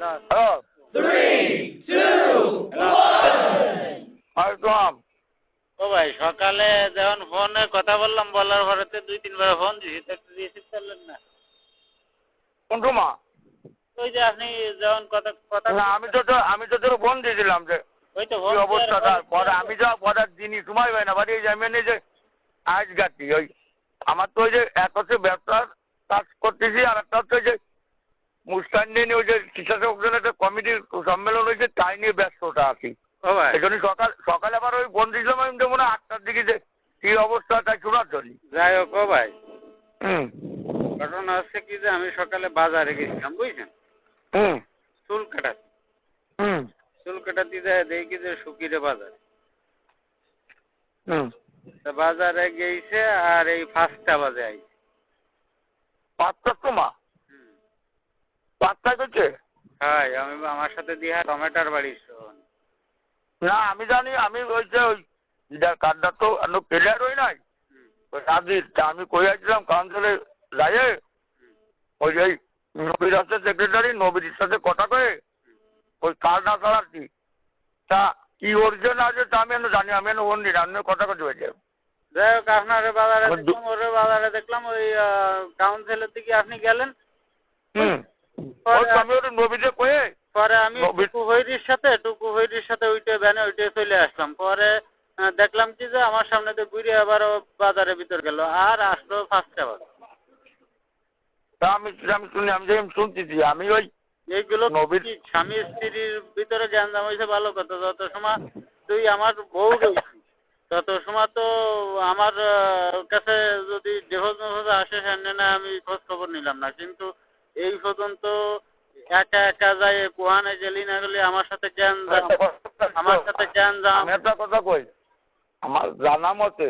Hello আসসালাম ও ভাই সকালে যখন ফোনে কথা বললাম বলার পরেতে দুই তিনবার ফোন দিছি তো একটু রিসিভ করলেন না। কোন সময় ওই যে আপনি যখন কথা কথা না আমি তো আমি তো তোর ফোন দিয়েছিলাম যে ওই তো ফোন অবস্থাটা? পরে আমি যা পরে দিনই সময় হয় না। বাড়ি এই যে আমি যে আজ গাছি ওই আমার তো ওই যে এক হচ্ছে ব্যবসার কাজ করতেছি আর একটা হচ্ছে যে মুস্তান নিয়ে ওই যে কৃষক একটা কমিটির সম্মেলন হয়েছে তাই নিয়ে ব্যস্ততা আছি। এই জন্য সকাল সকালে আবার ওই ফোন দিয়েছিলাম আমি তো মনে হয় আটটার দিকে যে কি অবস্থা তাই শোনার জন্য যাই হোক ও ভাই। ঘটনা হচ্ছে কি যে আমি সকালে বাজারে গেছিলাম বুঝছেন? হুম। চুল কাটাতে হুম। চুল কাটাতে যায় দেখি যে সুকিরে বাজার। হুম। বাজারে গেছে আর এই পাঁচটা বাজে আইছে। পাঁচটার সময়? পাঁচটায় করছে হাই আমি আমার সাথে দিয়া টমেটোর বাড়ি শোন। না আমি জানি আমি ওই যে ওই কার্ডটা তো প্লেয়ার হই নাই। ওই রাজির তা আমি কই আসছিলাম কাউন্সিলে যাইয়ে ওই যে নবীর আছে সেক্রেটারি নবীর সাথে কথা কয়ে ওই আসা আর কি তা কি অর্জন আছে তা আমি এনে জানি আমি নি আমি কথা কথা হয়েছে যাই হোক আপনার বাজারে দেখলাম ওর বাজারে দেখলাম ওই কাউন্সিলের দিকে আপনি গেলেন। হুম। নবীতে কয়ে পরে আমি নবীর- টুকু হৈরির সাথে টুকু হৈরির সাথে উঠে ভ্যানে উঠে চলে আসলাম। পরে দেখলাম কি যে আমার সামনে দিয়ে ঘুরে আবার ও বাজারের ভিতর গেল আর আসলো বাজে তা আমি আমি শুনি আমি যেরকম শুনতেছি আমি ওই এইগুলো নবীর- স্বামী স্ত্রীর ভিতরে গ্যাঞ্জাম হয়েছে ভালো কথা যত সময় তুই আমার বউ তত সময় তো আমার কাছে যদি মেভোর্স আসে সামনে না আমি খোঁজ খবর নিলাম না। কিন্তু এই পর্যন্ত একা একা যায় কোহানে গেলি না গেলি আমার সাথে গ্যাঞ্জাম আমার সাথে গ্যাঞ্জাম আমি একটা কথা কই? আমার জানা মতে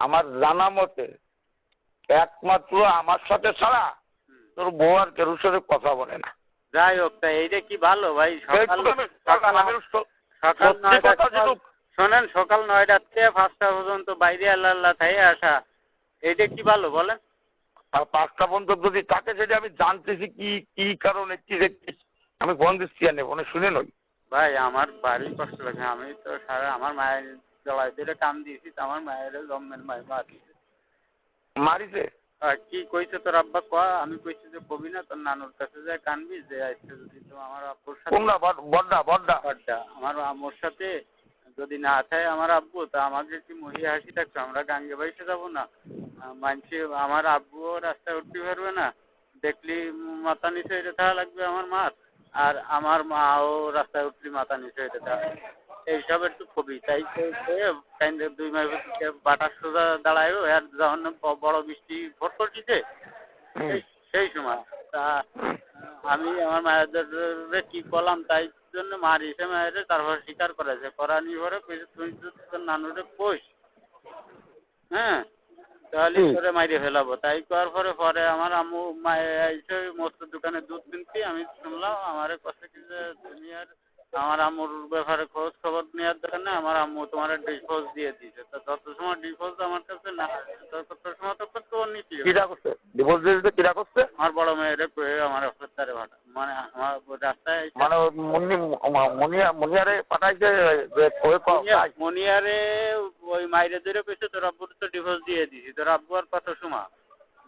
আমার জানা মতে একমাত্র আমার সাথে ছাড়া তোর বউ আর কেরুর সাথে কথা বলে না। যাই হোক তা এইটা কি ভালো ভাই? সকাল সকাল নয়টা শোনেন সকাল নয়টার থেকে পাঁচটা পর্যন্ত বাইরে আল্লাহ আল্লাহ থাই আসা। এইটা কি ভালো বলেন? আর পাঁচটা পর্যন্ত যদি থাকে সেটা আমি জানতেছি কি কি কারণে কি দেখছিস আমি ফোন দিচ্ছি আর ফোনে শুনে নই ভাই আমার বাড়ি কষ্ট লাগে। আমি তো সারা আমার মায়ের জড়াই ধরে কাম দিয়েছি তো আমার মায়ের জন্মের মায়ের মা দিয়েছে মারিছে কি কইছে তোর আব্বা? কয়া আমি কইছি যে কবি না তোর নানুর কাছে যায় কানবি যে আজকে যদি তো আমার আব্বুর সাথে বড্ডা বড্ডা ব্যাপারটা আমার আম্মুর সাথে যদি না থাকে আমার আব্বু তা আমাকে কি মহি হাসি থাকতো আমরা গাঙ্গে বাইসে যাব না? মানছি আমার আব্বুও রাস্তায় উঠতে পারবে না। দেখলি মাথা নিচে হইতে থাকা লাগবে আমার মার আর আমার মাও রাস্তায় উঠলি মাথা নিচে হইতে থাকা এইসব একটু কবি তাই দুই মাস বাটার সোজা দাঁড়ায় আর যখন বড় বৃষ্টি ভোট করছিছে। সেই- সময়। তা আমি আমার মায়েদের কি করলাম তাই জন্য মার এসে মায়ের তারপর স্বীকার করেছে। করা নির্ভরে কইছে তুই নানুরে কোষ হ্যাঁ তাহলে। করে মাইরে ফেলাবো। তাই করার পরে পরে আমার আম্মু এসে মস্ত দোকানে দুধ কিনছি। আমি শুনলাম আমার কাছে কি যে তুমি আর আমার আম্মুর ব্যাপারে খোঁজ খবর নেওয়ার দরকার নেই। আমার আম্মু তোমার ডিভোর্স দিয়ে দিয়েছে। তো যত সময় ডিভোর্স আমার কাছে না তত সময় তো করতে ওর নীতি কিরা করছে? ডিভোর্স দিতে কিরা করছে? আমার বড় মেয়েরে কয়ে আমার অফিসারে ভাটা মানে আমার রাস্তায় মানে মুন্নি মুনিয়া মুনিয়ারে পাঠাইছে মুনিয়ারে ওই মাইরে ধরে কইছে তোর আব্বুর তো ডিভোর্স দিয়ে দিছি তোর আব্বু আর কত সময়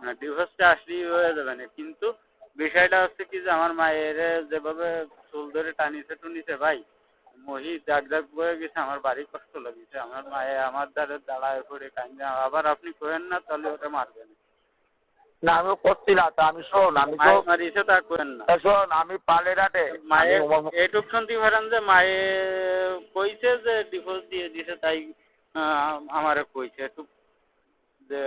মানে ডিভোর্সটা আসলেই হয়ে যাবে না। কিন্তু বিষয়টা হচ্ছে কি যে আমার মায়ের যেভাবে চুল ধরে টানিছে টুনিছে ভাই মহি দাগ দাগ বয়ে গেছে আমার বাড়ি কষ্ট লাগিছে। আমার মায়ে আমার দ্বারে দাঁড়ায় পড়ে কান্দে। আবার আপনি কোয়েন না তাহলে ওটা মারবেন না। আমি করছি না তা। আমি শোন আমি তো মারিছে তা কোয়েন না। শোন আমি পালেরাটে মায়ের এইটুক শুনতে পারেন যে মায়ে কইছে যে ডিভোর্স দিয়ে দিছে তাই আমারে কইছে একটু যে